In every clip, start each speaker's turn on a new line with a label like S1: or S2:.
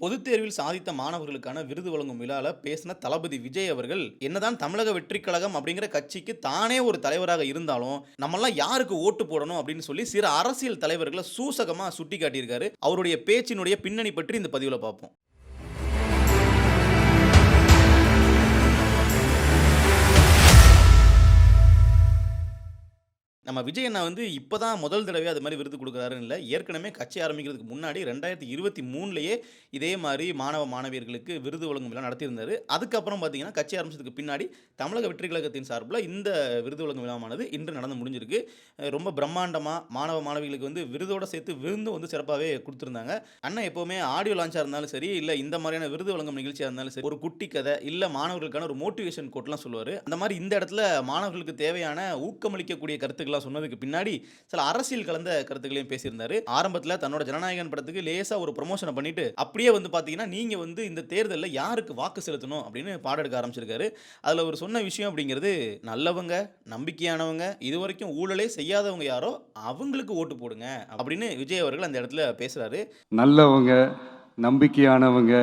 S1: பொதுத் தேர்வில் சாதித்த மாணவர்களுக்கான விருது வழங்கும் விழாவில் பேசின தளபதி விஜய் அவர்கள் என்னதான் தமிழக வெற்றி கழகம் அப்படிங்கிற கட்சிக்கு தானே ஒரு தலைவராக இருந்தாலும் நம்மெல்லாம் யாருக்கு ஓட்டு போடணும்? அப்படின்னு சொல்லி சில அரசியல் தலைவர்களை சூசகமாக சுட்டி காட்டியிருக்காரு அவருடைய பேச்சினுடைய பின்னணி பற்றி இந்த பதிவில் பார்ப்போம். நம்ம விஜய் அண்ணா வந்து இப்போ தான் முதல் தடவை அது மாதிரி விருது கொடுக்குறாருன்னு இல்லை. ஏற்கனவே கட்சி ஆரம்பிக்கிறதுக்கு முன்னாடி ரெண்டாயிரத்தி இருபத்தி மூணுலேயே இதே மாதிரி மாணவ மாணவியர்களுக்கு விருது வழங்கும் விழா நடத்தியிருந்தார். அதுக்கப்புறம் பார்த்தீங்கன்னா கட்சி ஆரம்பிச்சதுக்கு பின்னாடி தமிழக வெற்றி கழகத்தின் சார்பில் இந்த விருது வழங்கும் விழாவானது இன்று நடந்து முடிஞ்சிருக்கு. ரொம்ப பிரம்மாண்டமாக மாணவ மாணவிகளுக்கு வந்து விருதோடு சேர்த்து விருந்தும் வந்து சிறப்பாகவே கொடுத்துருந்தாங்க. அண்ணன் எப்போவுமே ஆடியோ லான்ச்சாக இருந்தாலும் சரி இல்லை இந்த மாதிரியான விருது வழங்கும் நிகழ்ச்சியாக இருந்தாலும் சரி ஒரு குட்டி கதை இல்லை மாணவர்களுக்கான ஒரு மோட்டிவேஷன் கோட்லாம் சொல்லுவார். அந்த மாதிரி இந்த இடத்துல மாணவர்களுக்கு தேவையான ஊக்கமளிக்கக்கூடிய கருத்துக்கள்லாம் சொன்னதுக்கு பின்னாடி சில அரசியல் கலந்த கருத்துக்களையும் பேசியிருந்தாரு. ஆரம்பத்தில் தன்னோட ஜனநாயகன் படத்துக்கு லேசாக ஒரு ப்ரொமோஷனை பண்ணிட்டு அப்படியே வந்து பார்த்தீங்கன்னா நீங்கள் வந்து இந்த தேர்தலில் யாருக்கு வாக்கு செலுத்தணும் அப்படின்னு பாடம் எடுக்க ஆரம்பிச்சிருக்காரு. அதில் ஒரு சொன்ன விஷயம் அப்படிங்கிறது நல்லவங்க நம்பிக்கையானவங்க இது வரைக்கும் ஊழலே செய்யாதவங்க யாரோ அவங்களுக்கு ஓட்டு போடுங்க அப்படின்னு விஜய் அவர்கள் அந்த இடத்துல பேசுகிறாரு
S2: நல்லவங்க நம்பிக்கையானவங்க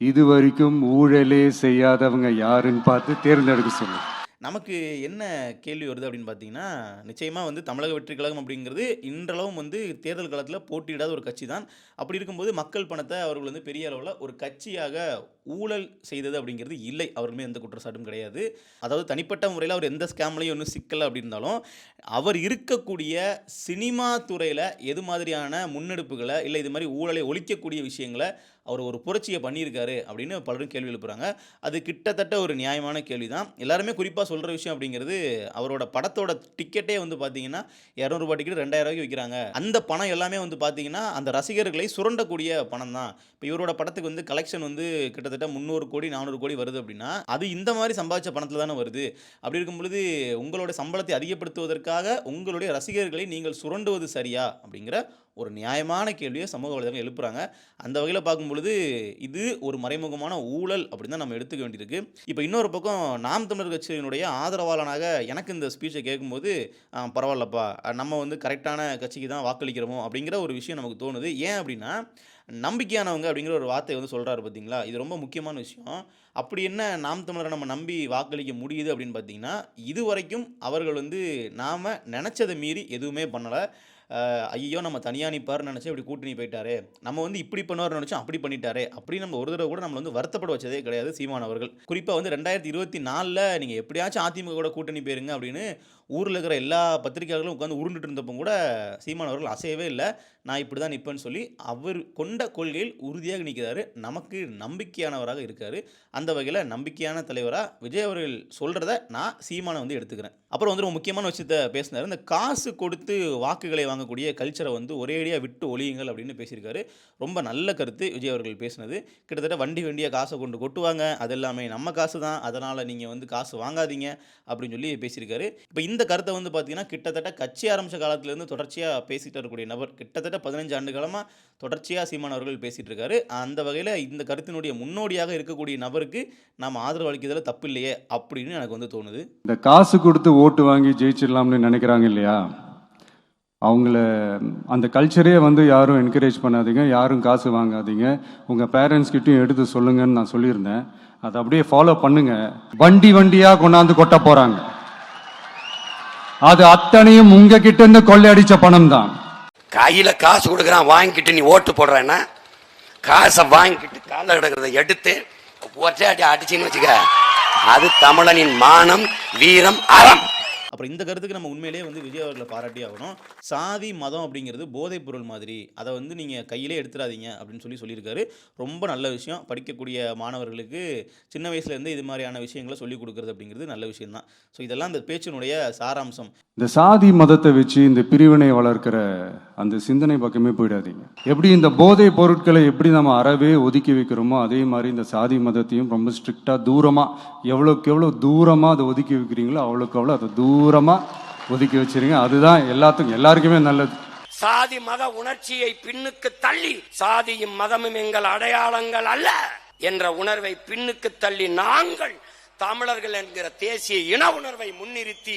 S2: இது வரைக்கும் ஊழலே செய்யாதவங்க யாருன்னு பார்த்து தேர்ந்தெடுக்க சொல்லுங்கள்
S1: நமக்கு என்ன கேள்வி வருது அப்படின்னு பார்த்தீங்கன்னா நிச்சயமாக வந்து தமிழக வெற்றி கழகம் அப்படிங்கிறது இன்றளவும் வந்து தேர்தல் காலத்தில் போட்டியிடாத ஒரு கட்சி தான் அப்படி இருக்கும்போது மக்கள் பணத்தை அவர்கள் வந்து பெரிய அளவில் ஒரு கட்சியாக ஊழல் செய்தது அப்படிங்கிறது இல்லை. அவர் மேல் எந்த குற்றச்சாட்டும் கிடையாது. அதாவது தனிப்பட்ட முறையில் அவர் எந்த ஸ்கேம்லையும் ஒன்றும் சிக்கலை அப்படி இருந்தாலும் அவர் இருக்கக்கூடிய சினிமா துறையில் எது மாதிரியான முன்னெடுப்புகளை இல்லை இது மாதிரி ஊழலை ஒழிக்கக்கூடிய விஷயங்களை அவர் ஒரு புரட்சியை பண்ணியிருக்காரு அப்படின்னு பலரும் கேள்வி எழுப்புறாங்க. அது கிட்டத்தட்ட ஒரு நியாயமான கேள்வி தான் எல்லாருமே குறிப்பாக சொல்கிற விஷயம் அப்படிங்கிறது அவரோட படத்தோட டிக்கெட்டே வந்து பார்த்தீங்கன்னா இரநூறுபா டிக்கெட் ரெண்டாயிரம் ரூபாய்க்கு விற்கிறாங்க அந்த பணம் எல்லாமே வந்து பார்த்தீங்கன்னா அந்த ரசிகர்களை சுரண்டக்கூடிய பணம் தான் இப்போ இவரோட படத்துக்கு வந்து கலெக்ஷன் வந்து கிட்டத்தட்ட முந்நூறு கோடி நானூறு கோடி வருது அப்படின்னா அது இந்த மாதிரி சம்பாதிச்ச பணத்தில் தானே வருது. அப்படி இருக்கும் பொழுது உங்களோட சம்பளத்தை அதிகப்படுத்துவதற்காக உங்களுடைய ரசிகர்களை நீங்கள் சுரண்டுவது சரியா? அப்படிங்கிற ஒரு நியாயமான கேள்வியை சமூக வலைதளங்கள் எழுப்புறாங்க. அந்த வகையில் பார்க்கும் பொழுது இது ஒரு மறைமுகமான ஊழல் அப்படின்னு தான் நம்ம எடுத்துக்க வேண்டியிருக்கு. இப்போ இன்னொரு பக்கம் நாம் தமிழர் கட்சியினுடைய ஆதரவாளனாக எனக்கு இந்த ஸ்பீச்சை கேட்கும்போது பரவாயில்லப்பா. நம்ம வந்து கரெக்டான கட்சிக்கு தான் வாக்களிக்கிறோமோ? அப்படிங்கிற ஒரு விஷயம் நமக்கு தோணுது. ஏன் அப்படின்னா நம்பிக்கையானவங்க அப்படிங்கிற ஒரு வார்த்தை வந்து சொல்கிறாரு பார்த்தீங்களா இது ரொம்ப முக்கியமான விஷயம். அப்படி என்ன நாம் தமிழரை நம்ம நம்பி வாக்களிக்க முடியுது அப்படின்னு பார்த்தீங்கன்னா இது வரைக்கும் அவர்கள் வந்து நாம் நினச்சதை மீறி எதுவுமே பண்ணலை. ஐயோ நம்ம தனியாக நிற்பார்னு நினச்சி இப்படி கூட்டணி போயிட்டாரே. நம்ம வந்து இப்படி பண்ணுவார்னு நினச்சோம் அப்படி பண்ணிட்டாரே. அப்படி நம்ம ஒரு தடவை கூட நம்மளை வந்து வருத்தப்பட வச்சதே கிடையாது சீமான் அவர்கள். குறிப்பாக வந்து ரெண்டாயிரத்தி இருபத்தி நாலில் நீங்கள் எப்படியாச்சும் அதிமுக கூட கூட்டணி போயிருங்க அப்படின்னு ஊரில் இருக்கிற எல்லா பத்திரிகையாளர்களும் உட்காந்து உருண்டுட்டு இருந்தப்போ கூட சீமான் அவர்கள் அசையவே இல்லை. நான் இப்படி தான் நிற்பேன்னு சொல்லி அவர் கொண்ட கொள்கையில் உறுதியாக நிற்கிறாரு. நமக்கு நம்பிக்கையானவராக இருக்கார். அந்த வகையில் நம்பிக்கையான தலைவராக விஜய் அவர்கள் சொல்கிறத நான் சீமானை வந்து எடுத்துக்கிறேன். அப்புறம் வந்து ரொம்ப முக்கியமான விஷயத்த பேசினார். இந்த காசு கொடுத்து வாக்குகளை வாங்கக்கூடிய கல்ச்சரை வந்து ஒரேடியாக விட்டு ஒழியுங்கள் அப்படின்னு பேசியிருக்காரு. ரொம்ப நல்ல கருத்து விஜய் அவர்கள் பேசினது. கிட்டத்தட்ட வண்டி வண்டியாக காசை கொண்டு கொட்டுவாங்க. அது எல்லாமே நம்ம காசு தான். அதனால் நீங்கள் வந்து காசு வாங்காதீங்க அப்படின்னு சொல்லி பேசியிருக்காரு. இப்போ இந்த கருத்தை வந்து பார்த்தீங்கன்னா கிட்டத்தட்ட கட்சி ஆரம்பித்த காலத்துலேருந்து தொடர்ச்சியாக பேசிகிட்டு இருக்கக்கூடிய நபர் கிட்டத்தட்ட பதினஞ்சு ஆண்டு காலமாக தொடர்ச்சியாக சீமான் அவர்கள் பேசிகிட்டு இருக்காரு. அந்த வகையில் இந்த கருத்தினுடைய முன்னோடியாக இருக்கக்கூடிய நபருக்கு நாம் ஆதரவு அளிக்கிறதுல தப்பு இல்லையே அப்படின்னு எனக்கு வந்து தோணுது.
S2: இந்த காசு கொடுத்து ஓட்டு வாங்கி ஜெயிச்சிடலாம்னு நினைக்கிறாங்க இல்லையா? அவங்கள அந்த கல்ச்சரே வந்து யாரும் என்கரேஜ் பண்ணாதீங்க யாரும் காசு வாங்காதீங்க. உங்கள் பேரண்ட்ஸ்கிட்டையும் எடுத்து சொல்லுங்கன்னு நான் சொல்லியிருந்தேன். அதை அப்படியே ஃபாலோ பண்ணுங்க. வண்டி வண்டியாக கொண்டாந்து கொட்ட போகிறாங்க அது அத்தனையும் உங்ககிட்ட இருந்து கொள்ளையடிச்ச பணம் தான்
S3: கையில காசு கொடுக்குறான் வாங்கிக்கிட்டு நீ ஓட்டு போடுறேன்னா காசை வாங்கிக்கிட்டு காலில் கிடக்கிறத எடுத்து ஒற்றை அடி அடிச்சின்னு வச்சுக்க. அது தமிழனின் மானம் வீரம் அறம்.
S1: அப்புறம் இந்த கருத்துக்கு நம்ம உண்மையிலேயே வந்து விஜய் அவர்களை பாராட்டி ஆகணும். சாதி மதம் அப்படிங்கிறது போதைப் பொருள் மாதிரி. அதை வந்து நீங்கள் கையிலே எடுத்துடாதீங்க அப்படின்னு சொல்லி சொல்லியிருக்காரு. ரொம்ப நல்ல விஷயம். படிக்கக்கூடிய மாணவர்களுக்கு சின்ன வயசுலேருந்து இது மாதிரியான விஷயங்களை சொல்லிக் கொடுக்குறது அப்படிங்கிறது நல்ல விஷயம் தான் ஸோ இதெல்லாம் இந்த பேச்சினுடைய சாராம்சம்.
S2: இந்த சாதி மதத்தை வச்சு இந்த பிரிவினை வளர்க்கிற அந்த சிந்தனை பக்கமே போயிடாதீங்க. எப்படி இந்த போதை பொருட்களை எப்படி நம்ம அறவே ஒதுக்கி வைக்கிறோமோ அதே மாதிரி இந்த சாதி மதத்தையும் ரொம்ப ஸ்ட்ரிக்டாக தூரமாக எவ்வளோக்கு எவ்வளோ தூரமாக அதை ஒதுக்கி வைக்கிறீங்களோ அவ்வளோக்கு அவ்வளோ அதை தூரமாக ஒதுக்கி வச்சிருங்க. அதுதான் எல்லாத்துக்கும் எல்லாருக்குமே நல்லது.
S3: சாதி மத உணர்ச்சியை பின்னுக்கு தள்ளி சாதியும் மதமும் எங்கள் அடையாளங்கள் அல்ல என்ற உணர்வை பின்னுக்கு தள்ளி நாங்கள் தமிழர்கள் என்கிற தேசிய இன உணர்வை முன்னிறுத்தி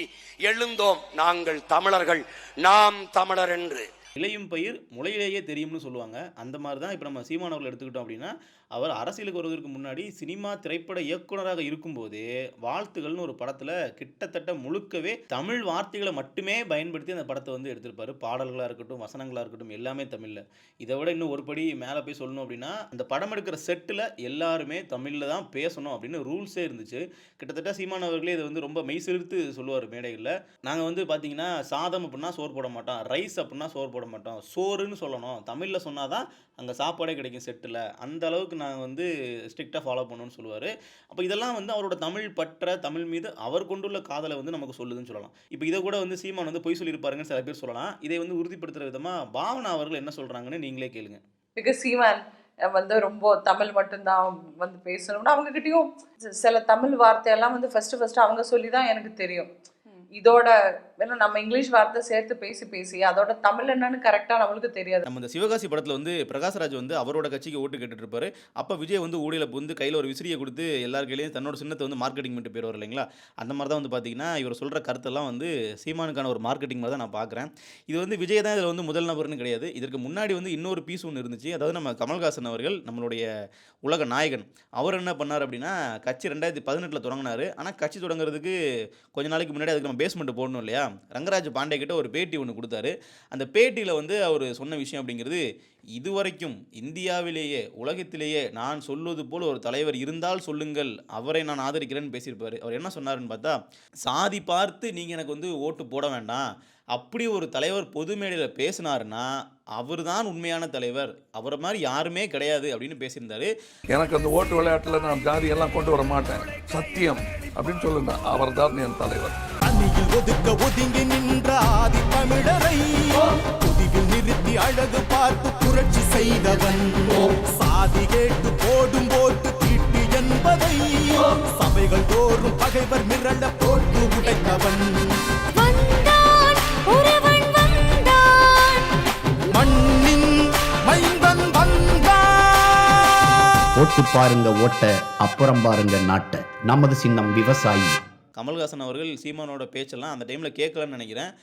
S3: எழுந்தோம். நாங்கள் தமிழர்கள் நாம் தமிழர் என்று.
S1: இலையும் பயிர் முளையிலேயே தெரியும்னு சொல்லுவாங்க. அந்த மாதிரி தான் இப்போ நம்ம சீமான் அவர்கள் எடுத்துக்கிட்டோம் அப்படின்னா அவர் அரசியலுக்கு வருவதற்கு முன்னாடி சினிமா திரைப்பட இயக்குனராக இருக்கும்போதே வாழ்த்துகள்னு ஒரு படத்தில் கிட்டத்தட்ட முழுக்கவே தமிழ் வார்த்தைகளை மட்டுமே பயன்படுத்தி அந்த படத்தை வந்து எடுத்திருப்பார். பாடல்களாக இருக்கட்டும் வசனங்களாக இருக்கட்டும் எல்லாமே தமிழில். இதை விட இன்னும் ஒரு படி மேலே போய் சொல்லணும் அப்படின்னா அந்த படம் எடுக்கிற செட்டில் எல்லாருமே தமிழில் தான் பேசணும் அப்படின்னு ரூல்ஸே இருந்துச்சு. கிட்டத்தட்ட சீமான் அவர்களே இதை வந்து ரொம்ப மெய் செலுத்து சொல்லுவார் மேடைகளில். நாங்கள் வந்து பார்த்தீங்கன்னா சாதம் அப்படின்னா சோறு போட மாட்டோம் ரைஸ் அப்படின்னா சோறு போட மாட்டோம் சோறுன்னு சொல்லணும். தமிழில் சொன்னால் தான் அங்கே சாப்பாடே கிடைக்கும் செட்டில். அந்த அளவுக்கு நாங்கள் வந்து ஸ்ட்ரிக்டாக ஃபாலோ பண்ணணும்னு சொல்லுவார். அப்போ இதெல்லாம் வந்து அவரோட தமிழ் பற்ற தமிழ் மீது அவர் கொண்டுள்ள காதலை வந்து நமக்கு சொல்லுதுன்னு சொல்லலாம். இப்போ இதை கூட வந்து சீமான் வந்து பொய் சொல்லியிருப்பாருங்கன்னு சில பேர் சொல்லலாம். இதை வந்து உறுதிப்படுத்துகிற விதமாக பாவனா அவர்கள் என்ன சொல்கிறாங்கன்னு நீங்களே கேளுங்க.
S4: பிகாஸ் சீமான் வந்து ரொம்ப தமிழ் மட்டும்தான் வந்து பேசணும்னா அவங்க கிட்டயும் சில தமிழ் வார்த்தையெல்லாம் வந்து ஃபஸ்ட்டு ஃபஸ்ட்டு அவங்க சொல்லி தான் எனக்கு தெரியும். இதோட வேணும் நம்ம இங்கிலீஷ் வார்த்தை சேர்த்து பேசி பேசி அதோட தமிழ் என்னன்னு கரெக்டாக நம்மளுக்கு தெரியாது.
S1: நம்ம இந்த சிவகாசி படத்தில் வந்து பிரகாஷ்ராஜ் வந்து அவரோட கட்சிக்கு ஓட்டு கேட்டுட்டு இருப்பாரு அப்போ விஜய் வந்து ஊழியில் வந்து கையில் ஒரு விசிறியை கொடுத்து எல்லார் கையிலையும் தன்னோட சின்னத்தை வந்து மார்க்கெட்டிங் பண்ணிட்டு போயிடுவார் இல்லைங்களா? அந்த மாதிரி தான் வந்து பார்த்தீங்கன்னா இவர் சொல்கிற கருத்தெல்லாம் வந்து சீமானுக்கான ஒரு மார்க்கெட்டிங் மாதிரி தான் நான் பார்க்குறேன் இது வந்து விஜய் தான் இதில் வந்து முதல் நபர்னு கிடையாது. இதற்கு முன்னாடி வந்து இன்னொரு பீஸ் ஒன்று இருந்துச்சு. அதாவது நம்ம கமல்ஹாசன் அவர்கள் நம்மளுடைய உலக நாயகன் அவர் என்ன பண்ணார் அப்படின்னா கட்சி ரெண்டாயிரத்தி பதினெட்டில் தொடங்கினார். ஆனால் கட்சி தொடங்குறதுக்கு கொஞ்ச நாளைக்கு முன்னாடி அதுக்கு நம்ம பேஸ்மெண்ட் போடணும் இல்லையா? ரங்கராஜ் பாண்டே கிட்ட ஒரு பேட்டி ஒன்று கொடுத்தாரு. அந்த பேட்டியில் வந்து அவர் சொன்ன விஷயம் அப்படிங்கிறது இதுவரைக்கும் இந்தியாவிலேயே உலகத்திலேயே நான் சொல்வது போல் ஒரு தலைவர் இருந்தால் சொல்லுங்கள். அவரை நான் ஆதரிக்கிறேன்னு பேசியிருப்பார். அவர் என்ன சொன்னாருன்னு பார்த்தா சாதி பார்த்து நீங்கள் எனக்கு வந்து ஓட்டு போட வேண்டாம். அப்படி ஒரு தலைவர் பொது மேடையில் பேசினாருன்னா அவர் தான் உண்மையான தலைவர். அவரை மாதிரி யாருமே கிடையாது அப்படின்னு பேசியிருந்தாரு.
S5: எனக்கு அந்த ஓட்டு விளையாட்டில் நான் ஜாதியெல்லாம் கொண்டு வர மாட்டேன். சத்தியம் அப்படின்னு சொல்லுங்க. அவர் தான் என் தலைவர்.
S6: அணியில் ஒதுக்க ஒதுங்கி நின்ற ஆதி தமிழரை புதிவில் நிறுத்தி அழகு பார்த்து புரட்சி செய்தவன். சாதி கேட்டு போடும் போட்டு தீட்டு என்பதை சபைகள் தோறும் பகைவர் மிரள போட்டு உடைத்தவன்.
S7: வந்தான் ஒருவன் வந்தான்.
S6: மண்ணின் மைந்தன் வந்தான்.
S8: ஓட்டு பாருங்க ஓட்ட அப்புறம் பாருங்க நாட்டை. நமது சின்னம் விவசாயி.
S1: கமல்ஹாசன் அவர்கள் சீமானோட பேச்செல்லாம் அந்த டைமில் கேட்கலன்னு நினைக்கிறேன்.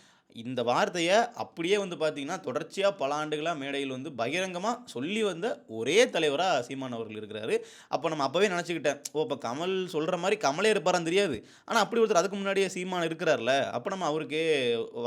S1: இந்த வார்த்தையை அப்படியே வந்து பார்த்தீங்கன்னா தொடர்ச்சியாக பல ஆண்டுகளாக மேடையில் வந்து பகிரங்கமாக சொல்லி வந்த ஒரே தலைவராக சீமான் அவர்கள் இருக்கிறாரு. அப்போ நம்ம அப்போவே நினச்சிக்கிட்டேன் ஓ இப்போ கமல் சொல்கிற மாதிரி கமலே இருப்பாரான்னு தெரியாது. ஆனால் அப்படி ஒருத்தர் அதுக்கு முன்னாடியே சீமான் இருக்கிறார்ல அப்போ நம்ம அவருக்கே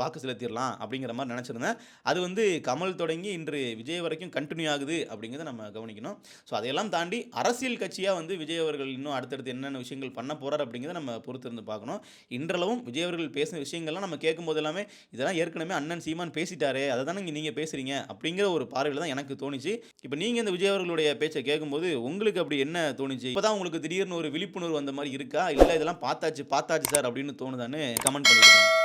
S1: வாக்கு செலுத்திடலாம் அப்படிங்கிற மாதிரி நினச்சிருந்தேன். அது வந்து கமல் தொடங்கி இன்று விஜய் வரைக்கும் கண்டினியூ ஆகுது அப்படிங்கிறத நம்ம கவனிக்கணும். ஸோ அதையெல்லாம் தாண்டி அரசியல் கட்சியாக வந்து விஜய் அவர்கள் இன்னும் அடுத்தடுத்து என்னென்ன விஷயங்கள் பண்ண போகிறார் அப்படிங்கிறத நம்ம பொறுத்திருந்து பார்க்கணும். இன்றளவும் விஜய் அவர்கள் பேசின விஷயங்கள்லாம் நம்ம கேட்கும்போது எல்லாமே இதெல்லாம் ஏற்கனவே அண்ணன் சீமான் பேசிட்டாரே அதை தானே நீங்கள் பேசுகிறீங்க அப்படிங்கிற ஒரு பார்வையில் தான் எனக்கு தோணுச்சு. இப்போ நீங்கள் இந்த விஜய் அவர்களுடைய பேச்சை கேட்கும்போது உங்களுக்கு அப்படி என்ன தோணுச்சு? இப்போ தான் உங்களுக்கு திடீர்னு ஒரு விழிப்புணர்வு அந்த மாதிரி இருக்கா? இல்லை இதெல்லாம் பார்த்தாச்சு பார்த்தாச்சு சார் அப்படின்னு தோணுதான்னு கமெண்ட் பண்ணிருக்கேன்.